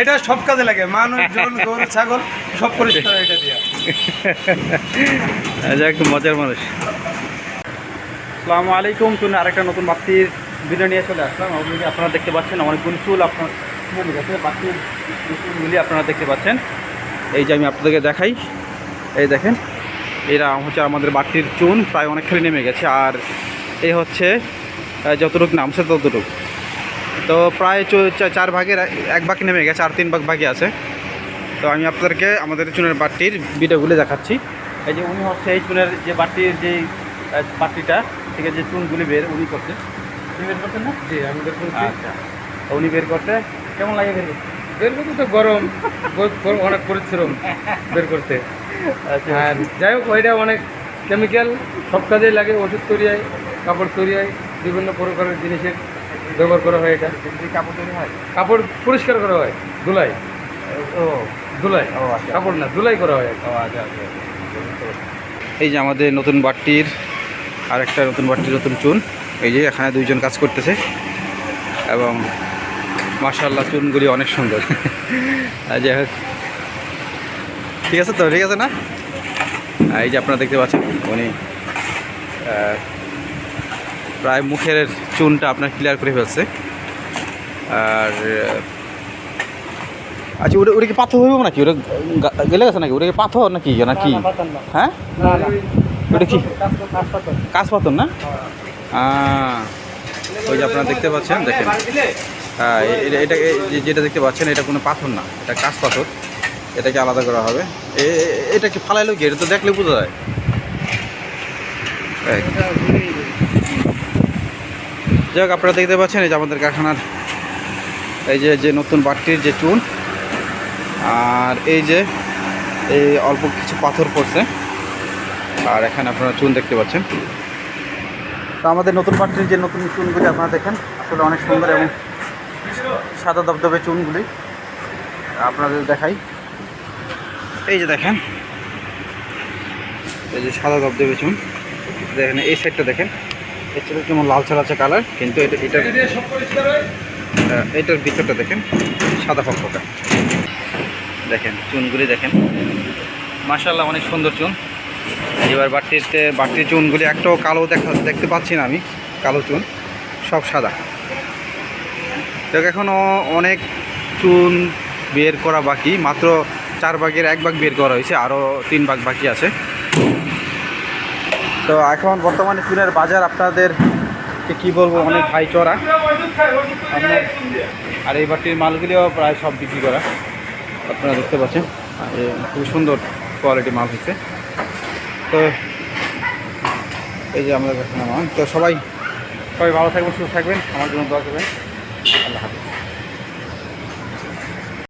এটা সব কাজে লাগে। মানুষ জন গরু ছাগল সব পরিষ্কার এটা দিয়া। যা একটু মজার মানুষ। আসসালামু আলাইকুম চুন আরেকটা নতুন বাতির ভিডিও নিয়ে চলে আসলাম। অলরেডি আপনারা দেখতে পাচ্ছেন অনেকগুলো চুল আপনার গেছে বাতির চুলগুলি আপনারা দেখতে পাচ্ছেন। এই যে আমি আপনাদেরকে দেখাই এই দেখেন এরা হচ্ছে আমাদের বাটির চুন প্রায় অনেকখানি নেমে গেছে। আর এই হচ্ছে যতটুকু নামছে ততটুকু। তো প্রায় চার ভাগের এক- ভাগ নেমে গেছে আর তিন ভাগ বাকি আছে। তো আমি আপনাদেরকে আমাদের চুনের বাটির ভিডিওগুলো দেখাচ্ছি। এই যে উনি হচ্ছে এই চুনের যে বাটির যে বাটিটা থেকে যে চুনগুলি বের উনি করছে। উনি বের করছেন না? জি আমি বের করছি। আচ্ছা। উনি বের করতে কেমন লাগে বের করতে? বের করতে তো গরম গরম, অনেক পরিশ্রম বের করতে। আচ্ছা। আর যাই হোক ওইটা অনেক কেমিক্যাল সব কাজেই লাগে ওষুধ তৈরি হয় কাপড় তৈরি হয় বিভিন্ন প্রকারের জিনিসের ব্যবহার করা হয় এটা? কাপড় তৈরি হয়? কাপড় পরিষ্কার করা হয় ধুলাই। ও। ধুলাই। ও আচ্ছা। কাপড় না ধুলাই করা হয়। ও আচ্ছা আচ্ছা এই যে আমাদের নতুন বাট্টির আর একটা নতুন বাট্টির নতুন চুন। এই যে এখানে দুইজন কাজ করতেছে। এবং মার্শাল্লাহ চুনগুলি অনেক সুন্দর। আর যাই হোক। ঠিক আছে তো? ঠিক আছে না? এই যে আপনারা দেখতে পাচ্ছেন উনি প্রায় মুখের চুনটা আপনার ক্লিয়ার করে ফেলছে। আর আচ্ছা ওটা ওটা কি পাথর হইব নাকি? ওটা গেলে গেছে নাকি? ওটা কি পাথর নাকি? নাকি হ্যাঁ? ওটা কি? কাঁচ পাথর না? ওই যে আপনারা দেখতে পাচ্ছেন দেখেন। হ্যাঁ এটা যেটা দেখতে পাচ্ছেন এটা কোনো পাথর না। এটা কাঁচ পাথর। এটাকে আলাদা করা হবে। এটা কি ফালাইলো কি? এটা তো দেখলে বোঝা যায়। যাই হোক আপনারা দেখতে পাচ্ছেন, এই যে আমাদের কারখানার এই যে যে নতুন বাটটির যে চুন, আর এই যে, এই অল্প কিছু পাথর পড়ছে। আর এখানে আপনারা চুন দেখতে পাচ্ছেন। তো আমাদের নতুন বাটটির যে নতুন চুনগুলি আপনারা দেখেন, আসলে অনেক সুন্দর এবং সাদা দবদবে চুনগুলি। আপনাদের দেখাই। এই যে দেখেন, এই যে সাদা দবদবে চুন। দেখেন, এই সাইডটা দেখেন। ছিল কেমন লালচে লালচে কালার, কিন্তু এটা এটা এটা এটার ভিতরটা দেখেন, সাদা ফকফকা। দেখেন, চুনগুলি দেখেন। মাশাল্লাহ অনেক সুন্দর চুন। এবার বাটিতে বাটির চুনগুলি একটাও কালো দেখা দেখতে পাচ্ছি না আমি, কালো চুন, সব সাদা। দেখ এখনও অনেক চুন বের করা বাকি, মাত্র চার ভাগের এক ভাগ বের করা হয়েছে, আরও তিন ভাগ বাকি আছে। তো এখন বর্তমানে চুনের বাজার আপনাদের কি বলব, অনেক ভাই চড়া। আর এই বাটির মালগুলিও প্রায় সব বিক্রি করা। আপনারা দেখতে পাচ্ছেন খুব সুন্দর কোয়ালিটি মাল হচ্ছে। তো এই যে আমাদের কাছে মাল তো সবাই সবাই ভালো থাকবেন, সুস্থ থাকবেন, আমার জন্য দোয়া করবেন। আল্লাহ হাফিজ।